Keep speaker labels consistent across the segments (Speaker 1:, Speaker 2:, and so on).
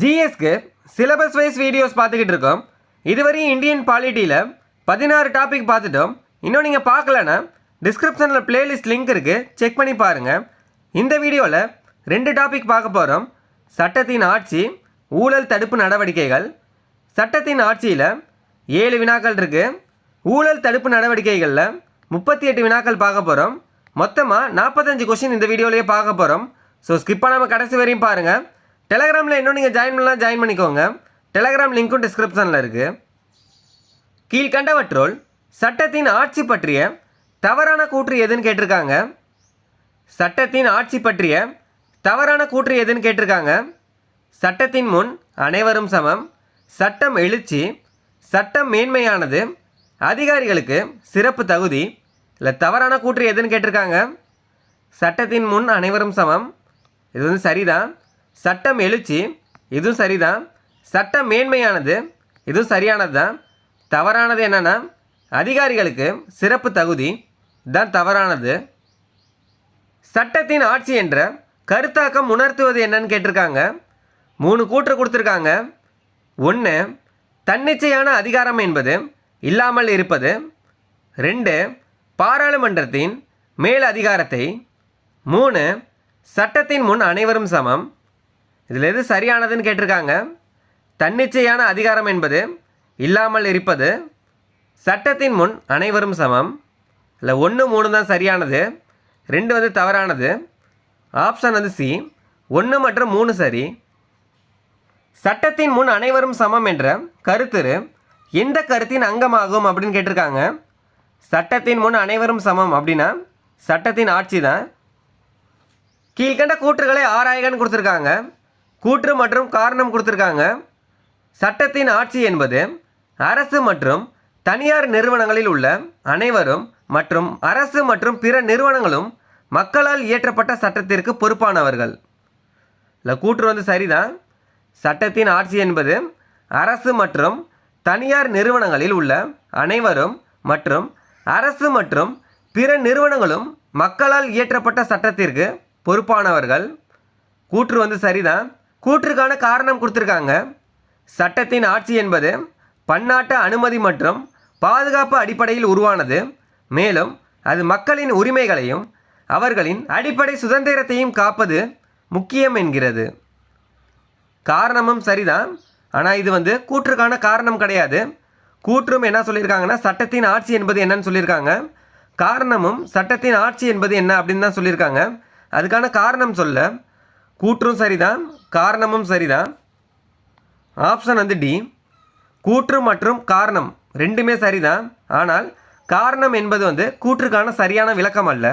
Speaker 1: ஜிஎஸ்க்கு syllabus wise videos பார்த்துக்கிட்டு இருக்கோம். இதுவரையும் இந்தியன் பாலிட்டியில் பதினாறு டாபிக் பார்த்துட்டோம். இன்னும் நீங்கள் பார்க்கலன்னா டிஸ்கிரிப்ஷனில் பிளேலிஸ்ட் லிங்க் இருக்குது செக் பண்ணி பாருங்கள் இந்த வீடியோவில் ரெண்டு டாபிக் பார்க்க போகிறோம் சட்டத்தின் ஆட்சி ஊழல் தடுப்பு நடவடிக்கைகள். சட்டத்தின் ஆட்சியில் ஏழு வினாக்கள் இருக்குது ஊழல் தடுப்பு நடவடிக்கைகளில் முப்பத்தி எட்டு வினாக்கள் பார்க்க போகிறோம் மொத்தமாக நாற்பத்தஞ்சு கொஷின் இந்த வீடியோலேயே பார்க்க போகிறோம் ஸோ ஸ்கிப் பண்ணாமல் கடைசி வரையும் பாருங்கள் டெலகிராமில் இன்னும் நீங்கள் ஜாயின் பண்ணலாம் ஜாயின் பண்ணிக்கோங்க. டெலகிராம் லிங்க்கும் டிஸ்கிரிப்ஷனில் இருக்குது கீழ்கண்டவற்றுள் சட்டத்தின் ஆட்சி பற்றிய தவறான கூற்று எதுன்னு கேட்டிருக்காங்க. சட்டத்தின் ஆட்சி பற்றிய தவறான கூற்று எதுன்னு கேட்டிருக்காங்க. சட்டத்தின் முன் அனைவரும் சமம். சட்டம் எழுச்சி சட்டம் மேன்மையானது அதிகாரிகளுக்கு சிறப்பு தகுதி. இல்லை தவறான கூற்று எதுன்னு கேட்டிருக்காங்க. சட்டத்தின் முன் அனைவரும் சமம். இது வந்து சரிதான். சட்டம் எழுச்சி இதுவும் சரிதான். சட்டம் மேன்மையானது இதுவும் சரியானது தான் தவறானது என்னன்னா அதிகாரிகளுக்கு சிறப்பு தகுதி தான் தவறானது. சட்டத்தின் ஆட்சி என்ற கருத்தாக்கம் உணர்த்துவது என்னன்னு கேட்டிருக்காங்க. மூணு கூற்று கொடுத்துருக்காங்க. ஒன்று தன்னிச்சையான அதிகாரம் என்பது இல்லாமல் இருப்பது. ரெண்டு பாராளுமன்றத்தின் மேல் அதிகாரத்தை மூணு சட்டத்தின் முன் அனைவரும் சமம். இதில் எது சரியானதுன்னு கேட்டிருக்காங்க. தன்னிச்சையான அதிகாரம் என்பது இல்லாமல் இருப்பது சட்டத்தின் முன் அனைவரும் சமம். இல்லை ஒன்று மூணு தான் சரியானது. ரெண்டு வந்து தவறானது. ஆப்ஷன் வந்து சி ஒன்று மற்றும் மூணு சரி. சட்டத்தின் முன் அனைவரும் சமம் என்ற கருத்துரு எந்த கருத்தின் அங்கமாகும் அப்படின்னு கேட்டிருக்காங்க. சட்டத்தின் முன் அனைவரும் சமம் அப்படின்னா சட்டத்தின் ஆட்சி தான். கீழ்கண்ட கூற்றுகளை ஆராயகன்னு கொடுத்துருக்காங்க. கூற்று மற்றும் காரணம் கொடுத்துருக்காங்க. சட்டத்தின் ஆட்சி என்பது அரசு மற்றும் தனியார் நிறுவனங்களில் உள்ள அனைவரும் மற்றும் அரசு மற்றும் பிற நிறுவனங்களும் மக்களால் இயற்றப்பட்ட சட்டத்திற்கு பொறுப்பானவர்கள். இல்லை கூற்று வந்து சரிதான். சட்டத்தின் ஆட்சி என்பது அரசு மற்றும் தனியார் நிறுவனங்களில் உள்ள அனைவரும் மற்றும் அரசு மற்றும் பிற நிறுவனங்களும் மக்களால் இயற்றப்பட்ட சட்டத்திற்கு பொறுப்பானவர்கள். கூற்று வந்து சரிதான். கூற்றுக்கான காரணம் கொடுத்துருக்காங்க. சட்டத்தின் ஆட்சி என்பது பன்னாட்டு அனுமதி மற்றும் பாதுகாப்பு அடிப்படையில் உருவானது. மேலும் அது மக்களின் உரிமைகளையும் அவர்களின் அடிப்படை சுதந்திரத்தையும் காப்பது முக்கியம் என்கிறது. காரணமும் சரிதான். ஆனால் இது வந்து கூற்றுக்கான காரணம் கிடையாது. கூற்றும் என்ன சொல்லியிருக்காங்கன்னா சட்டத்தின் ஆட்சி என்பது என்னன்னு சொல்லியிருக்காங்க. காரணமும் சட்டத்தின் ஆட்சி என்பது என்ன அப்படின்னு தான் சொல்லியிருக்காங்க. அதுக்கான காரணம் சொல்ல கூற்றும் சரிதான். காரணமும் சரிதான் ஆப்ஷன் வந்து டி கூற்று மற்றும் காரணம் ரெண்டுமே சரிதான் ஆனால் காரணம் என்பது வந்து கூற்றுக்கான சரியான விளக்கம் அல்ல.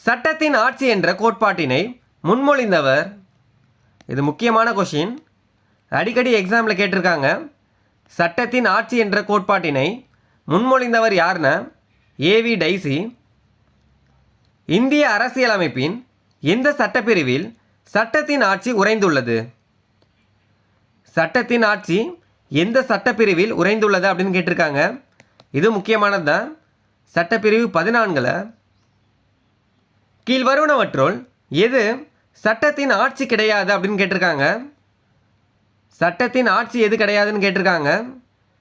Speaker 1: சட்டத்தின் ஆட்சி என்ற கோட்பாட்டினை முன்மொழிந்தவர். இது முக்கியமான கொஷின் அடிக்கடி எக்ஸாமில் கேட்டிருக்காங்க. சட்டத்தின் ஆட்சி என்ற கோட்பாட்டினை முன்மொழிந்தவர் யாருன்னா ஏவி டைசி இந்திய அரசியலமைப்பின் எந்த சட்டப்பிரிவில் சட்டத்தின் ஆட்சி உறைந்துள்ளது. சட்டத்தின் ஆட்சி எந்த சட்டப்பிரிவில் உறைந்துள்ளது அப்படின்னு கேட்டிருக்காங்க. இது முக்கியமானது தான் சட்டப்பிரிவு பதினான்கில் கீழ்வருவனவற்றுள் எது சட்டத்தின் ஆட்சி கிடையாது அப்படின்னு கேட்டிருக்காங்க. சட்டத்தின் ஆட்சி எது கிடையாதுன்னு கேட்டிருக்காங்க.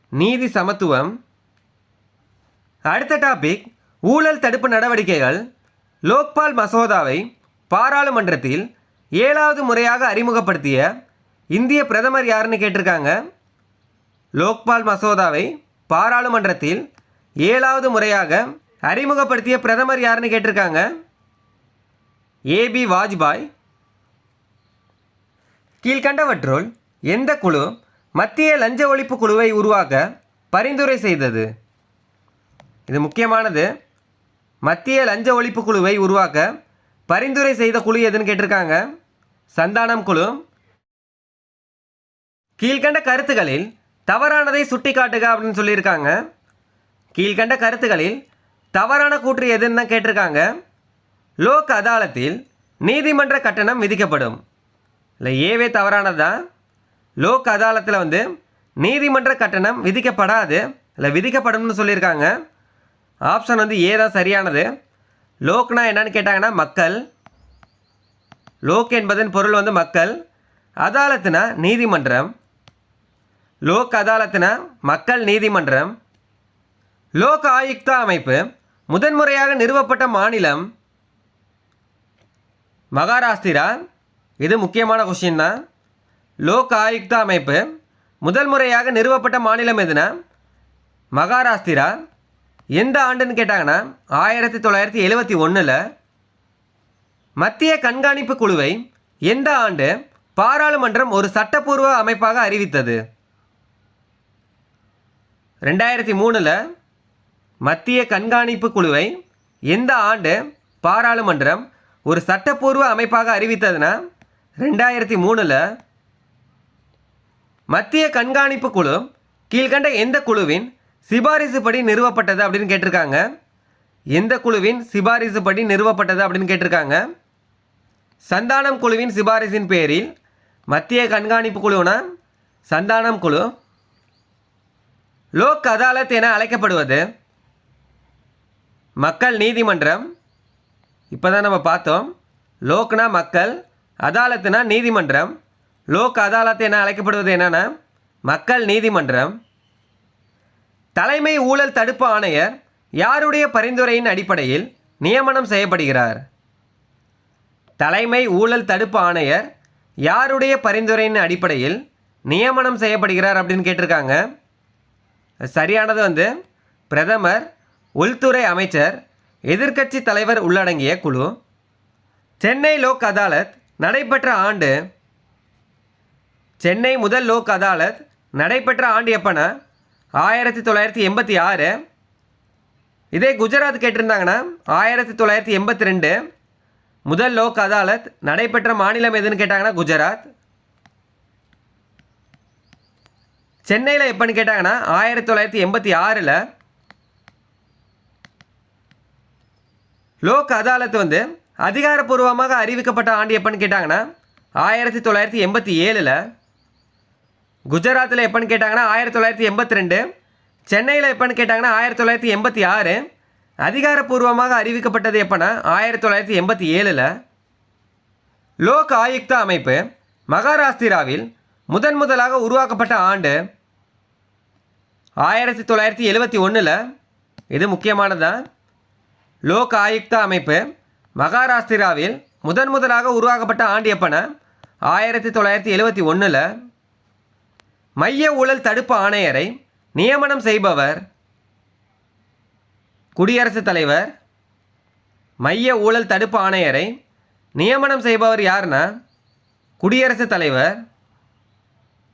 Speaker 1: நீதி சமத்துவம். அடுத்த டாபிக் ஊழல் தடுப்பு நடவடிக்கைகள். லோக்பால் மசோதாவை பாராளுமன்றத்தில் ஏழாவது முறையாக அறிமுகப்படுத்திய இந்திய பிரதமர் யாருன்னு கேட்டிருக்காங்க? லோக்பால் மசோதாவை பாராளுமன்றத்தில் ஏழாவது முறையாக அறிமுகப்படுத்திய பிரதமர் யாருன்னு கேட்டிருக்காங்க? A B Vajpayee. கீழ்கண்டவற்றுள் எந்த குழு மத்திய லஞ்ச ஒழிப்பு குழுவை உருவாக்க பரிந்துரை செய்தது? இது முக்கியமானது. மத்திய லஞ்ச ஒழிப்பு குழுவை உருவாக்க பரிந்துரை செய்த குழு எதுன்னு கேட்டிருக்காங்க? சந்தானம் குழு. கீழ்கண்ட கருத்துகளில் தவறானதை சுட்டிக்காட்டுக அப்படின்னு சொல்லியிருக்காங்க. கீழ்கண்ட கருத்துகளில் தவறான கூற்று எதுன்னு தான் கேட்டிருக்காங்க. லோக் அதாலத்தில் நீதிமன்ற கட்டணம் விதிக்கப்படும். இல்லை ஏவே தவறானதுதான் லோக் அதாலத்தில் வந்து நீதிமன்ற கட்டணம் விதிக்கப்படாது. இல்லை விதிக்கப்படும்னு சொல்லியிருக்காங்க. ஆப்ஷன் வந்து ஏ தான் சரியானது. லோக்னா என்னன்னு கேட்டாங்கன்னா மக்கள். லோக் என்பதன் பொருள் வந்து மக்கள் அதாலத்துனா நீதிமன்றம் லோக் அதாலத்துனா மக்கள் நீதிமன்றம் லோக் ஆயுக்தா அமைப்பு முதன்முறையாக நிறுவப்பட்ட மாநிலம் மகாராஷ்டிரா இது முக்கியமான கொஷின் தான். லோக் ஆயுக்தா அமைப்பு முதல் முறையாக நிறுவப்பட்ட மாநிலம் எதுனா மகாராஷ்டிரா. எந்த ஆண்டுன்னு கேட்டாங்கன்னா ஆயிரத்தி தொள்ளாயிரத்தி எழுபத்தி ஒன்றில் மத்திய கண்காணிப்பு குழுவை எந்த ஆண்டு பாராளுமன்றம் ஒரு சட்டப்பூர்வ அமைப்பாக அறிவித்தது? ரெண்டாயிரத்தி மூணில் மத்திய கண்காணிப்பு குழுவை எந்த ஆண்டு பாராளுமன்றம் ஒரு சட்டப்பூர்வ அமைப்பாக அறிவித்ததுன்னா ரெண்டாயிரத்தி மூணில் மத்திய கண்காணிப்பு குழு கீழ்கண்ட எந்த குழுவின் சிபாரிசு படி நிறுவப்பட்டது அப்படின்னு கேட்டிருக்காங்க? எந்த குழுவின் சிபாரிசு படி நிறுவப்பட்டது அப்படின்னு கேட்டிருக்காங்க? சந்தானம் குழுவின் சிபாரிசின் பேரில் மத்திய கண்காணிப்பு குழுனா சந்தானம் குழு லோக் அதாலத் என அழைக்கப்படுவது. மக்கள் நீதிமன்றம் இப்போ தான் நம்ம பார்த்தோம். லோக்னா மக்கள் அதாலத்துனா நீதிமன்றம். லோக் அதாலத் என அழைக்கப்படுவது என்னன்னா மக்கள் நீதிமன்றம். தலைமை ஊழல் தடுப்பு ஆணையர் யாருடைய பரிந்துரையின் அடிப்படையில் நியமனம் செய்யப்படுகிறார்? தலைமை ஊழல் தடுப்பு ஆணையர் யாருடைய பரிந்துரையின் அடிப்படையில் நியமனம் செய்யப்படுகிறார் அப்படின்னு கேட்டிருக்காங்க. சரியானது வந்து பிரதமர் உள்துறை அமைச்சர் எதிர்க்கட்சி தலைவர் உள்ளடங்கிய குழு சென்னை லோக் அதாலத் நடைபெற்ற ஆண்டு சென்னை முதல் லோக் அதாலத் நடைபெற்ற ஆண்டு எப்போனா? ஆயிரத்தி தொள்ளாயிரத்தி எண்பத்தி ஆறு. இதே குஜராத் கேட்டிருந்தாங்கன்னா ஆயிரத்தி தொள்ளாயிரத்தி எண்பத்தி ரெண்டு. முதல் லோக் அதாலத் நடைபெற்ற மாநிலம் எதுன்னு கேட்டாங்கன்னா குஜராத். சென்னையில் எப்போன்னு கேட்டாங்கன்னா ஆயிரத்தி தொள்ளாயிரத்தி எண்பத்தி ஆறில் லோக் அதாலத் வந்து அதிகாரப்பூர்வமாக அறிவிக்கப்பட்ட ஆண்டு எப்போன்னு கேட்டாங்கன்னா ஆயிரத்தி தொள்ளாயிரத்தி எண்பத்தி ஏழில். குஜராத்தில் எப்போன்னு கேட்டாங்கன்னா ஆயிரத்தி தொள்ளாயிரத்தி எண்பத்தி ரெண்டு. சென்னையில் எப்போன்னு கேட்டாங்கன்னா ஆயிரத்தி தொள்ளாயிரத்தி எண்பத்தி ஆறு. அதிகாரப்பூர்வமாக அறிவிக்கப்பட்டது எப்போனா ஆயிரத்தி தொள்ளாயிரத்தி எண்பத்தி ஏழில் லோக் ஆயுக்தா அமைப்பு மகாராஷ்டிராவில் முதன் முதலாக உருவாக்கப்பட்ட ஆண்டு ஆயிரத்தி தொள்ளாயிரத்தி எழுபத்தி ஒன்றில் இது முக்கியமானதான் லோக் ஆயுக்தா அமைப்பு மகாராஷ்டிராவில் முதன் முதலாக உருவாக்கப்பட்ட ஆண்டு எப்போனா ஆயிரத்தி தொள்ளாயிரத்தி எழுபத்தி ஒன்றில் மைய ஊழல் தடுப்பு ஆணையரை நியமனம் செய்பவர் குடியரசுத் தலைவர் மைய ஊழல் தடுப்பு ஆணையரை நியமனம் செய்பவர் யாருன்னா குடியரசுத் தலைவர்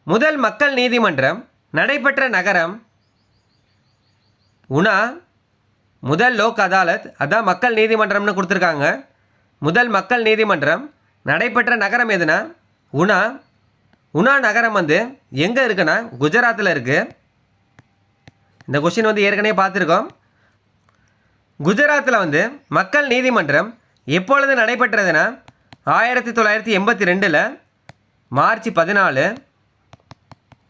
Speaker 1: முதல் மக்கள் நீதிமன்றம் நடைபெற்ற நகரம் உனா முதல் லோக் அதாலத் அதான் மக்கள் நீதிமன்றம்னு கொடுத்துருக்காங்க. முதல் மக்கள் நீதிமன்றம் நடைபெற்ற நகரம் எதுனா உனா. உனா நகரம் வந்து எங்கே இருக்குன்னா குஜராத்தில் இருக்குது இந்த கொஷின் வந்து ஏற்கனவே பார்த்துருக்கோம். குஜராத்தில் வந்து மக்கள் நீதிமன்றம் எப்பொழுது நடைபெற்றதுன்னா ஆயிரத்தி தொள்ளாயிரத்தி எண்பத்தி ரெண்டில் மார்ச் பதினாலு.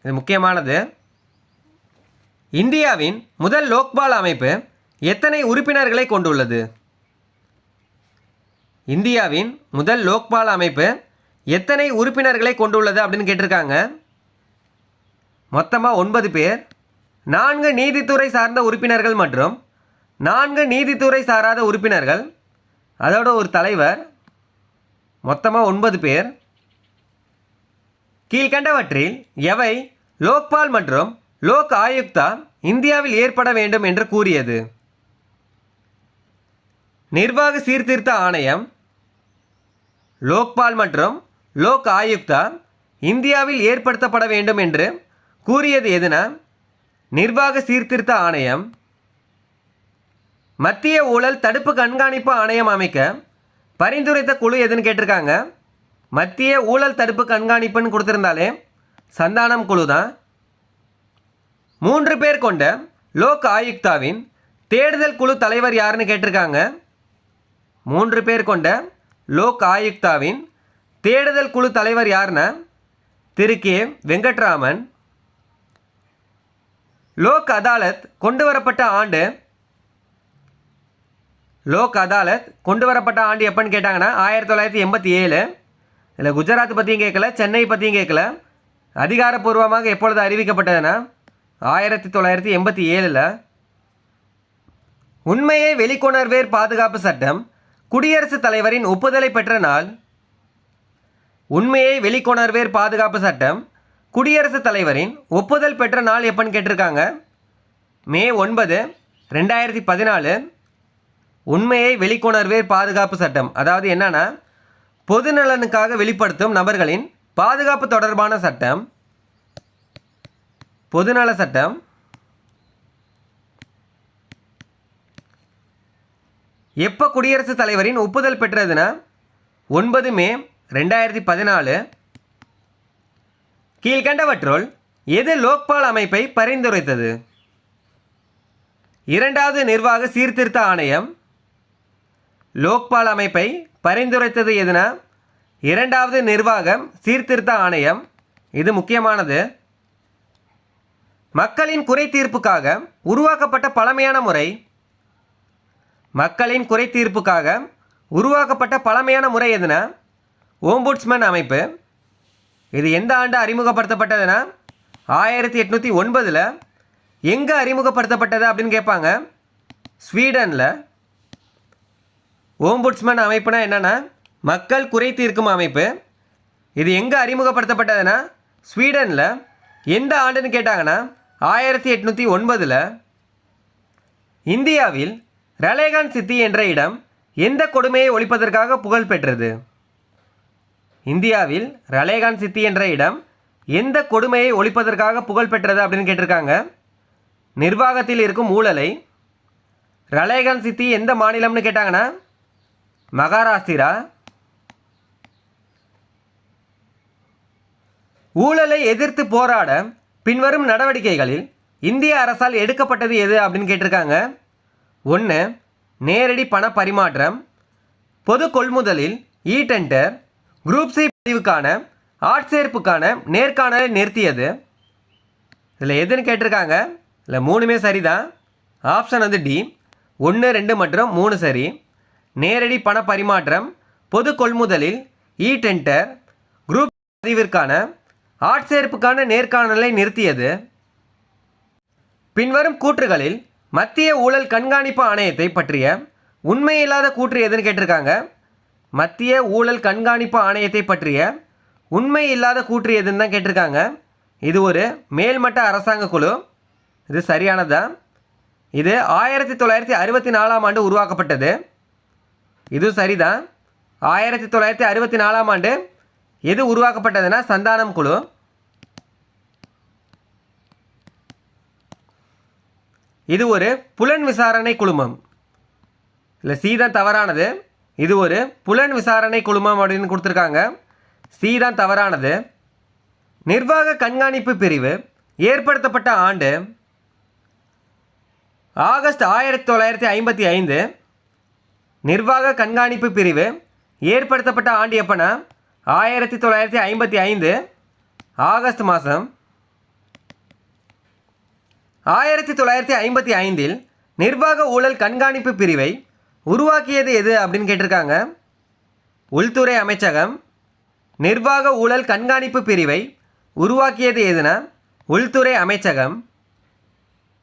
Speaker 1: இது முக்கியமானது. இந்தியாவின் முதல் லோக்பால் அமைப்பு எத்தனை உறுப்பினர்களை கொண்டுள்ளது? இந்தியாவின் முதல் லோக்பால் அமைப்பு எத்தனை உறுப்பினர்களை கொண்டுள்ளது அப்படின்னு கேட்டிருக்காங்க. மொத்தமாக ஒன்பது பேர். நான்கு நீதித்துறை சார்ந்த உறுப்பினர்கள் மற்றும் நான்கு நீதித்துறை சாராத உறுப்பினர்கள். அதோட ஒரு தலைவர். மொத்தமாக ஒன்பது பேர். கீழ்கண்டவற்றில் எவை லோக்பால் மற்றும் லோக் ஆயுக்தா இந்தியாவில் ஏற்பட வேண்டும் என்று கூறியது. நிர்வாக சீர்திருத்த ஆணையம். லோக்பால் மற்றும் லோக் ஆயுக்தா இந்தியாவில் ஏற்படுத்தப்பட வேண்டும் என்று கூறியது எதுனா நிர்வாக சீர்திருத்த ஆணையம். மத்திய ஊழல் தடுப்பு கண்காணிப்பு ஆணையம் அமைக்க பரிந்துரைத்த குழு எதுன்னு கேட்டிருக்காங்க. மத்திய ஊழல் தடுப்பு கண்காணிப்புன்னு கொடுத்துருந்தாலே சந்தானம் குழு தான் மூன்று பேர் கொண்ட லோக் ஆயுக்தாவின் தேடுதல் குழு தலைவர் யாருன்னு கேட்டிருக்காங்க. மூன்று பேர் கொண்ட லோக் ஆயுக்தாவின் தேடுதல் குழு தலைவர் யாருன்னா? திரு. கே. வெங்கட்ராமன். லோக் அதாலத் கொண்டு வரப்பட்ட ஆண்டு லோக் அதாலத் கொண்டு வரப்பட்ட ஆண்டு எப்போன்னு கேட்டாங்கன்னா ஆயிரத்தி தொள்ளாயிரத்தி எண்பத்தி ஏழு. இல்லை குஜராத் பற்றியும் கேட்கல சென்னை பற்றியும் கேட்கல. அதிகாரப்பூர்வமாக எப்பொழுது அறிவிக்கப்பட்டதுன்னா ஆயிரத்தி தொள்ளாயிரத்தி எண்பத்தி ஏழில். உண்மையை வெளிக்கொணர்வேர் பாதுகாப்பு சட்டம் குடியரசுத் தலைவரின் ஒப்புதலை பெற்ற நாள். உண்மையை வெளிக்கொணர்வேர் பாதுகாப்பு சட்டம் குடியரசுத் தலைவரின் ஒப்புதல் பெற்ற நாள் எப்போன்னு கேட்டிருக்காங்க. மே ஒன்பது ரெண்டாயிரத்தி பதினாலு. உண்மையை வெளிக்கொணர்வே பாதுகாப்பு சட்டம். அதாவது என்னன்னா பொது நலனுக்காக வெளிப்படுத்தும் நபர்களின் பாதுகாப்பு தொடர்பான சட்டம் பொதுநல சட்டம் எப்போ குடியரசுத் தலைவரின் ஒப்புதல் பெற்றதுன்னா ஒன்பது மே ரெண்டாயிரத்தி பதினாலு கீழ்கண்டவற்றுள் எது லோக்பால் அமைப்பை பரிந்துரைத்தது? இரண்டாவது நிர்வாக சீர்திருத்த ஆணையம் லோக்பால் அமைப்பை பரிந்துரைத்தது எதுனா? இரண்டாவது நிர்வாகம் சீர்திருத்த ஆணையம். இது முக்கியமானது. மக்களின் குறை தீர்ப்புக்காக உருவாக்கப்பட்ட பழமையான முறை. மக்களின் குறை தீர்ப்புக்காக உருவாக்கப்பட்ட பழமையான முறை எதுனா? ஓம்புட்ஸ்மன் அமைப்பு. இது எந்த ஆண்டு அறிமுகப்படுத்தப்பட்டதுன்னா ஆயிரத்தி எட்நூற்றி ஒன்பதில் எங்கே அறிமுகப்படுத்தப்பட்டது அப்படின்னு கேட்பாங்க ஸ்வீடனில். ஓம்புட்ஸ்மேன் அமைப்புனா என்னென்னா மக்கள் குறை தீர்க்கும் அமைப்பு. இது எங்கே அறிமுகப்படுத்தப்பட்டதுன்னா ஸ்வீடனில் எந்த ஆண்டுன்னு கேட்டாங்கன்னா ஆயிரத்தி எட்நூற்றி ஒன்பதில் இந்தியாவில் ரலேகான் சித்தி என்ற இடம் எந்த கொடுமையை ஒழிப்பதற்காக புகழ் பெற்றது? இந்தியாவில் ரலேகான் சித்தி என்ற இடம் எந்த கொடுமையை ஒழிப்பதற்காக புகழ் பெற்றது அப்படின்னு கேட்டிருக்காங்க. நிர்வாகத்தில் இருக்கும் ஊழலை ரலேகான் சித்தி எந்த மாநிலம்னு கேட்டாங்கன்னா மகாராஷ்டிரா. ஊழலை எதிர்த்து போராட பின்வரும் நடவடிக்கைகளில் இந்திய அரசால் எடுக்கப்பட்டது எது அப்படின்னு கேட்டிருக்காங்க. ஒன்று நேரடி பண பரிமாற்றம் பொது கொள்முதலில் இ டெண்டர் குரூப் சி பதிவுக்கான ஆட்சேர்ப்புக்கான நேர்காணலை நிறுத்தியது. இதில் எதுன்னு கேட்டிருக்காங்க? இல்லை மூணுமே சரிதான். ஆப்ஷன் வந்து டி ஒன்று ரெண்டு மற்றும் மூணு சரி. நேரடி பண பரிமாற்றம் பொது கொள்முதலில் இ டெண்டர் குரூப் பதிவிற்கான ஆட்சேர்ப்புக்கான நேர்காணலை நிறுத்தியது. பின்வரும் கூற்றுகளில் மத்திய ஊழல் கண்காணிப்பு ஆணையத்தை பற்றிய உண்மையில்லாத கூற்று எதுன்னு கேட்டிருக்காங்க. மத்திய ஊழல் கண்காணிப்பு ஆணையத்தை பற்றிய உண்மை இல்லாத கூற்று எதுன்னு தான் கேட்டிருக்காங்க. இது ஒரு மேல்மட்ட அரசாங்க குழு. இது சரியானதா? இது ஆயிரத்தி தொள்ளாயிரத்தி அறுபத்தி நாலாம் ஆண்டு உருவாக்கப்பட்டது. இது சரிதான். ஆயிரத்தி தொள்ளாயிரத்தி அறுபத்தி நாலாம் ஆண்டு எது உருவாக்கப்பட்டதுன்னா சந்தானம் குழு. இது ஒரு புலன் விசாரணை குழுமம். இல்லை சி தான் தவறானது. இது ஒரு புலன் விசாரணை குழுமம் அப்படின்னு கொடுத்துருக்காங்க. சி தான் தவறானது. நிர்வாக கண்காணிப்பு பிரிவு ஏற்படுத்தப்பட்ட ஆண்டு ஆகஸ்ட் ஆயிரத்தி தொள்ளாயிரத்தி ஐம்பத்தி ஐந்து நிர்வாக கண்காணிப்பு பிரிவு ஏற்படுத்தப்பட்ட ஆண்டு எப்போனா ஆயிரத்தி தொள்ளாயிரத்தி ஐம்பத்தி ஐந்து ஆகஸ்ட் மாதம். ஆயிரத்தி தொள்ளாயிரத்தி ஐம்பத்தி ஐந்தில் நிர்வாக ஊழல் கண்காணிப்பு பிரிவை உருவாக்கியது எது அப்படின்னு கேட்டிருக்காங்க. உள்துறை அமைச்சகம் நிர்வாக ஊழல் கண்காணிப்பு பிரிவை உருவாக்கியது எதுனா உள்துறை அமைச்சகம்.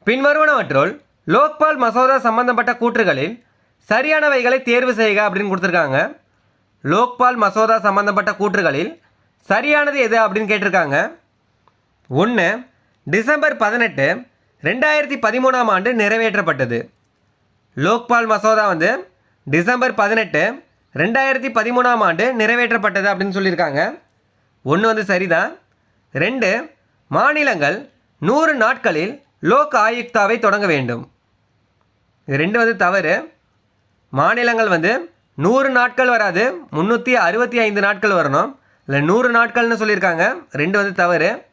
Speaker 1: பின்வருவனவற்றுள் லோக்பால் மசோதா சம்பந்தப்பட்ட கூற்றுகளில் சரியானவைகளை தேர்வு செய்க அப்படின்னு கொடுத்துருக்காங்க. லோக்பால் மசோதா சம்பந்தப்பட்ட கூற்றுகளில் சரியானது எது அப்படின்னு கேட்டிருக்காங்க. ஒன்று டிசம்பர் பதினெட்டு ரெண்டாயிரத்தி பதிமூணாம் ஆண்டு நிறைவேற்றப்பட்டது. லோக்பால் மசோதா வந்து டிசம்பர் பதினெட்டு ரெண்டாயிரத்தி பதிமூணாம் ஆண்டு நிறைவேற்றப்பட்டது அப்படின்னு சொல்லியிருக்காங்க. ஒன்று வந்து சரிதான். ரெண்டு மாநிலங்கள் நூறு நாட்களில் லோக் ஆயுக்தாவை தொடங்க வேண்டும். இது ரெண்டு வந்து தவறு. மாநிலங்கள் வந்து நூறு நாட்கள் வராது முந்நூற்றி அறுபத்தி ஐந்து நாட்கள் வரணும். இல்லை நூறு நாட்கள்னு சொல்லியிருக்காங்க. ரெண்டு வந்து தவறு.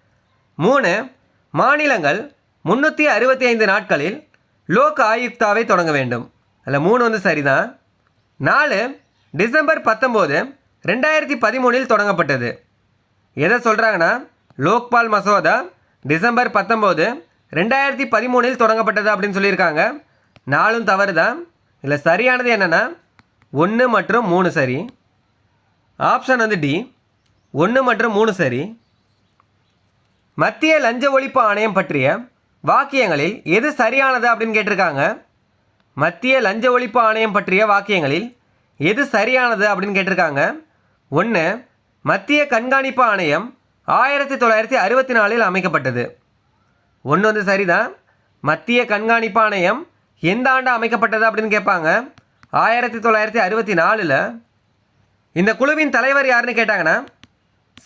Speaker 1: மூணு மாநிலங்கள் முந்நூற்றி அறுபத்தி ஐந்து நாட்களில் லோக் ஆயுக்தாவை தொடங்க வேண்டும். அதில் மூணு வந்து சரிதான். நாலு டிசம்பர் பத்தொம்போது ரெண்டாயிரத்தி பதிமூணில் தொடங்கப்பட்டது. எதை சொல்கிறாங்கன்னா லோக்பால் மசோதா டிசம்பர் பத்தொம்போது ரெண்டாயிரத்தி பதிமூணில் தொடங்கப்பட்டது அப்படின்னு சொல்லியிருக்காங்க. நாலும் தவறு தான் இதில் சரியானது என்னென்னா ஒன்று மற்றும் மூணு சரி. ஆப்ஷன் வந்து டி ஒன்று மற்றும் மூணு சரி. மத்திய லஞ்ச ஒழிப்பு ஆணையம் பற்றிய வாக்கியங்களில் எது சரியானது அப்படின்னு கேட்டிருக்காங்க? மத்திய லஞ்ச ஒழிப்பு ஆணையம் பற்றிய வாக்கியங்களில் எது சரியானது அப்படின்னு கேட்டிருக்காங்க? ஒன்று மத்திய கண்காணிப்பு ஆணையம் ஆயிரத்தி தொள்ளாயிரத்தி அறுபத்தி நாலில் அமைக்கப்பட்டது. ஒன்று வந்து சரிதான். மத்திய கண்காணிப்பு ஆணையம் எந்த ஆண்டு அமைக்கப்பட்டது அப்படின்னு கேட்பாங்க? ஆயிரத்தி தொள்ளாயிரத்தி அறுபத்தி நாலில் இந்த குழுவின் தலைவர் யாருன்னு கேட்டாங்கன்னா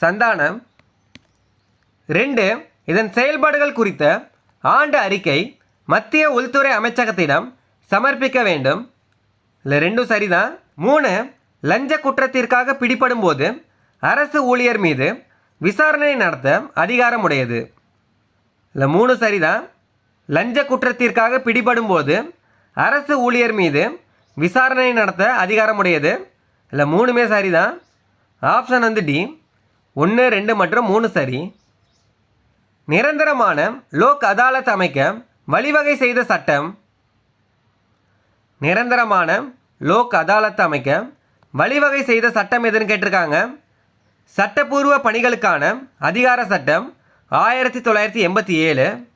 Speaker 1: சந்தானம். ரெண்டு இதன் செயல்பாடுகள் குறித்த ஆண்டு அறிக்கை மத்திய உள்துறை அமைச்சகத்திடம் சமர்ப்பிக்க வேண்டும். இல்லை ரெண்டும் சரிதான். மூணு லஞ்ச குற்றத்திற்காக பிடிபடும் போது அரசு ஊழியர் மீது விசாரணை நடத்த அதிகாரம் உடையது இல்லை மூணு சரிதான். லஞ்ச குற்றத்திற்காக பிடிபடும் போது அரசு ஊழியர் மீது விசாரணை நடத்த அதிகாரம் உடையது இல்லை மூணுமே சரி தான் ஆப்ஷன் வந்து டி ஒன்று ரெண்டு மற்றும் மூணு சரி. நிரந்தரமான லோக் அதாலத் அமைக்க வழிவகை செய்த சட்டம். நிரந்தரமான லோக் அதாலத் அமைக்க வழிவகை செய்த சட்டம் எதுன்னு கேட்டிருக்காங்க. சட்டப்பூர்வ பணிகளுக்கான அதிகார சட்டம் ஆயிரத்தி தொள்ளாயிரத்தி எண்பத்தி ஏழு.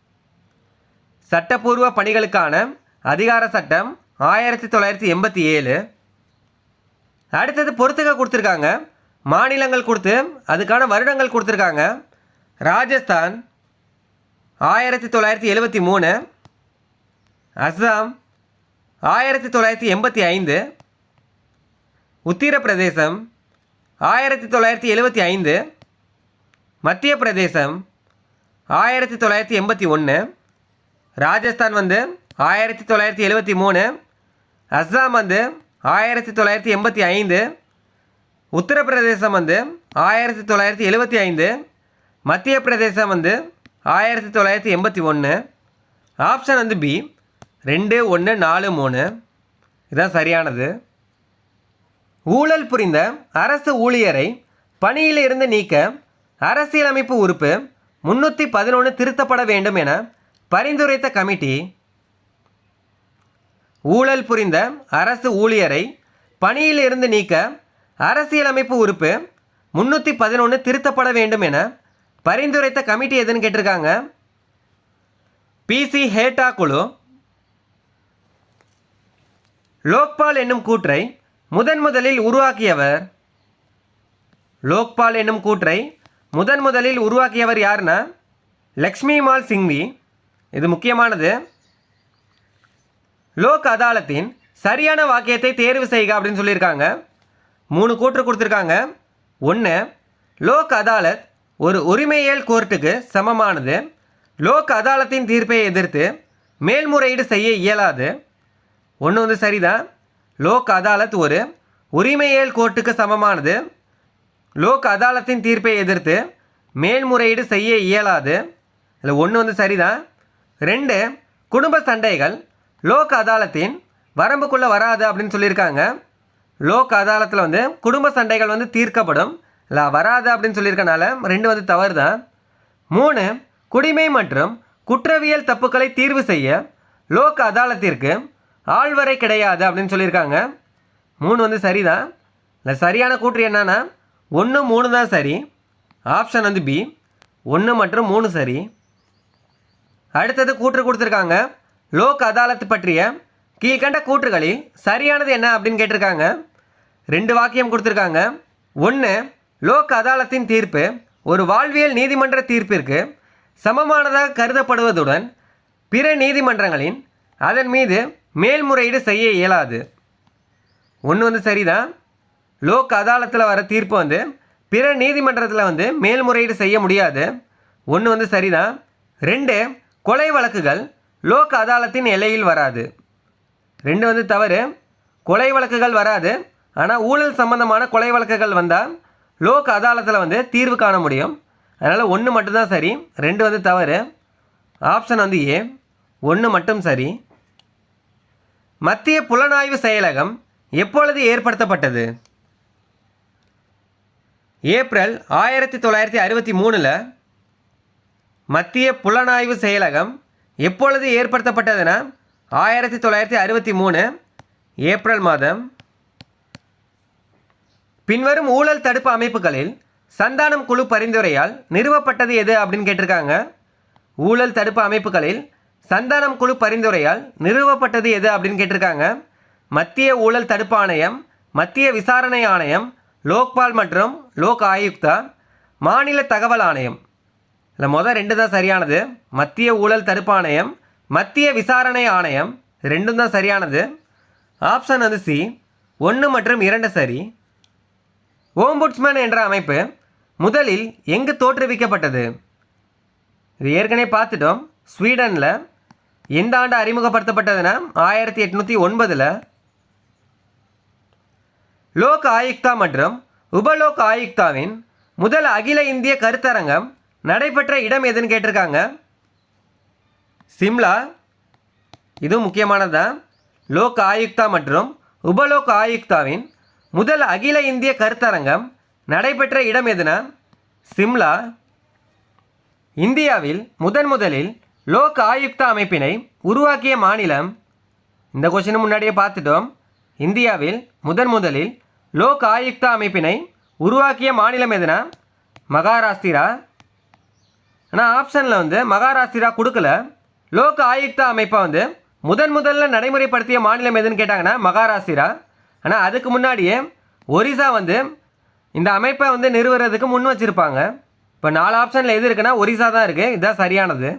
Speaker 1: சட்டப்பூர்வ பணிகளுக்கான அதிகார சட்டம் ஆயிரத்தி தொள்ளாயிரத்தி எண்பத்தி ஏழு. அடுத்தது பொறுத்துக்க கொடுத்துருக்காங்க. மாநிலங்கள் கொடுத்து அதுக்கான வருடங்கள் கொடுத்துருக்காங்க. ராஜஸ்தான் ஆயிரத்தி தொள்ளாயிரத்தி எழுபத்தி மூணு. அஸ்ஸாம் ஆயிரத்தி தொள்ளாயிரத்தி எண்பத்தி ஐந்து. உத்தரப்பிரதேசம் ஆயிரத்தி தொள்ளாயிரத்தி எழுபத்தி ஐந்து. மத்திய பிரதேசம் ஆயிரத்தி தொள்ளாயிரத்தி எண்பத்தி ஒன்று. ராஜஸ்தான் வந்து ஆயிரத்தி தொள்ளாயிரத்தி எழுபத்தி மூணு அஸ்ஸாம் வந்து ஆயிரத்தி தொள்ளாயிரத்தி எண்பத்தி ஐந்து உத்தரப்பிரதேசம் வந்து ஆயிரத்தி தொள்ளாயிரத்தி எழுபத்தி ஐந்து மத்திய பிரதேசம் வந்து ஆயிரத்தி தொள்ளாயிரத்தி எண்பத்தி ஒன்று ஆப்ஷன் வந்து பி ரெண்டு ஒன்று நாலு மூணு. இதுதான் சரியானது. ஊழல் புரிந்த அரசு ஊழியரை பணியில் இருந்து நீக்க அரசியலமைப்பு உறுப்பு முன்னூற்றி பதினொன்று திருத்தப்பட வேண்டும் என பரிந்துரைத்த கமிட்டி ஊழல் புரிந்த அரசு ஊழியரை பணியிலிருந்து நீக்க அரசியலமைப்பு உறுப்பு முன்னூற்றி பதினொன்று திருத்தப்பட வேண்டும் என பரிந்துரைத்த கமிட்டி எதுன்னு கேட்டிருக்காங்க? பிசி ஹேட்டா குழு லோக்பால் என்னும் கூற்றை முதன் முதலில் உருவாக்கியவர் லோக்பால் என்னும் கூற்றை முதன் முதலில் உருவாக்கியவர் யாருன்னா லக்ஷ்மிமால் சிங்வி. இது முக்கியமானது. லோக் அதாலத்தின் சரியான வாக்கியத்தை தேர்வு செய்க அப்படின்னு சொல்லியிருக்காங்க. மூணு கூற்று கொடுத்துருக்காங்க. ஒன்று லோக் அதாலத் ஒரு உரிமையியல் கோர்ட்டுக்கு சமமானது. லோக் அதாலத்தின் தீர்ப்பை எதிர்த்து மேல்முறையீடு செய்ய இயலாது. ஒன்று வந்து சரிதான். லோக் அதாலத் ஒரு உரிமையியல் கோர்ட்டுக்கு சமமானது. லோக் அதாலத்தின் தீர்ப்பை எதிர்த்து மேல்முறையீடு செய்ய இயலாது. இல்லை ஒன்று வந்து சரிதான். ரெண்டு குடும்ப சண்டைகள். லோக் அதாலத்தின் வரம்புக்குள்ளே வராது அப்படின்னு சொல்லியிருக்காங்க. லோக் அதாலத்தில் வந்து குடும்ப சண்டைகள் வந்து தீர்க்கப்படும். இல்லை வராது அப்படின்னு சொல்லியிருக்கனால ரெண்டு வந்து தவறு தான் மூணு குடிமை மற்றும் குற்றவியல் தப்புக்களை தீர்வு செய்ய லோக் அதாலத்திற்கு ஆழ்வரை கிடையாது அப்படின்னு சொல்லியிருக்காங்க. மூணு வந்து சரிதான். இல்லை சரியான கூற்று என்னன்னா ஒன்று மூணு தான் சரி. ஆப்ஷன் வந்து பி. ஒன்று மற்றும் மூணு சரி. அடுத்தது கூற்று கொடுத்துருக்காங்க. லோக் அதாலத் பற்றிய கீழ்கண்ட கூற்றுகளில் சரியானது என்ன அப்படின்னு கேட்டிருக்காங்க. ரெண்டு வாக்கியம் கொடுத்துருக்காங்க. ஒன்று லோக் அதாலத்தின் தீர்ப்பு ஒரு வாழ்வியல் நீதிமன்ற தீர்ப்பிற்கு சமமானதாக கருதப்படுவதுடன் பிற நீதிமன்றங்களின் அதன் மீது மேல்முறையீடு செய்ய இயலாது. ஒன்று வந்து சரிதான். லோக் அதாலத்தில் வர தீர்ப்பு வந்து பிற நீதிமன்றத்தில் வந்து மேல்முறையீடு செய்ய முடியாது. ஒன்று வந்து சரிதான். ரெண்டு கொலை வழக்குகள் லோக் அதாலத்தின் எல்லையில் வராது. ரெண்டு வந்து தவறு. கொலை வழக்குகள் வராது. ஆனால் ஊழல் சம்பந்தமான கொலை வழக்குகள் வந்தால் லோக் அதாலத்தில் வந்து தீர்வு காண முடியும். அதனால் ஒன்று மட்டும்தான் சரி. ரெண்டு வந்து தவறு. ஆப்ஷன் வந்து ஏ. ஒன்று மட்டும் சரி. மத்திய புலனாய்வு செயலகம் எப்பொழுது ஏற்படுத்தப்பட்டது? ஏப்ரல் ஆயிரத்தி தொள்ளாயிரத்தி அறுபத்தி மூணில் மத்திய புலனாய்வு செயலகம் எப்பொழுது ஏற்படுத்தப்பட்டதுன்னா ஆயிரத்தி தொள்ளாயிரத்தி அறுபத்தி மூணு ஏப்ரல் மாதம். பின்வரும் ஊழல் தடுப்பு அமைப்புகளில் சந்தானம் குழு பரிந்துரையால் நிறுவப்பட்டது எது அப்படின்னு கேட்டிருக்காங்க. ஊழல் தடுப்பு அமைப்புகளில் சந்தானம் குழு பரிந்துரையால் நிறுவப்பட்டது எது அப்படின்னு கேட்டிருக்காங்க. மத்திய ஊழல் தடுப்பு ஆணையம் மத்திய விசாரணை ஆணையம் லோக்பால் மற்றும் லோக் ஆயுக்தா மாநில தகவல் ஆணையம். இல்லை மொதல் ரெண்டு தான் சரியானது. மத்திய ஊழல் தடுப்பு ஆணையம் மத்திய விசாரணை ஆணையம் ரெண்டும் தான் சரியானது. ஆப்ஷன் வந்து சி ஒன்று மற்றும் இரண்டு சரி. ஓம்புட்ஸ்மேன் என்ற அமைப்பு முதலில் எங்கு தோற்றுவிக்கப்பட்டது? இது ஏற்கனவே பார்த்துட்டோம். ஸ்வீடனில் எந்த ஆண்டு அறிமுகப்படுத்தப்பட்டதுன்னா ஆயிரத்தி எட்நூற்றி ஒன்பதில் லோக் ஆயுக்தா மற்றும் உபலோக் ஆயுக்தாவின் முதல் அகில இந்திய கருத்தரங்கம் நடைபெற்ற இடம் எதுன்னு கேட்டிருக்காங்க? சிம்லா இதுவும் முக்கியமானது? தான் லோக் ஆயுக்தா மற்றும் உபலோக் ஆயுக்தாவின் முதல் அகில இந்திய கருத்தரங்கம் நடைபெற்ற இடம் எதுனா? சிம்லா இந்தியாவில் முதன் முதலில் லோக் ஆயுக்தா அமைப்பினை உருவாக்கிய மாநிலம் இந்த கொஷின் முன்னாடியே பார்த்துட்டோம். இந்தியாவில் முதன் முதலில் லோக் ஆயுக்தா அமைப்பினை உருவாக்கிய மாநிலம் எதுனா? மகாராஷ்டிரா ஆனால் ஆப்ஷனில் வந்து மகாராஷ்டிரா கொடுக்கல. லோக் ஆயுக்தா அமைப்பை வந்து முதன் முதல்ல நடைமுறைப்படுத்திய மாநிலம் எதுன்னு கேட்டாங்கன்னா மகாராஷ்டிரா. ஆனால் அதுக்கு முன்னாடியே ஒரிசா வந்து இந்த அமைப்பை வந்து நிறுவுறதுக்கு முன் வச்சுருப்பாங்க. இப்போ நாலு ஆப்ஷனில் எது இருக்குன்னா ஒரிசா தான் இருக்குது இதுதான் சரியானது.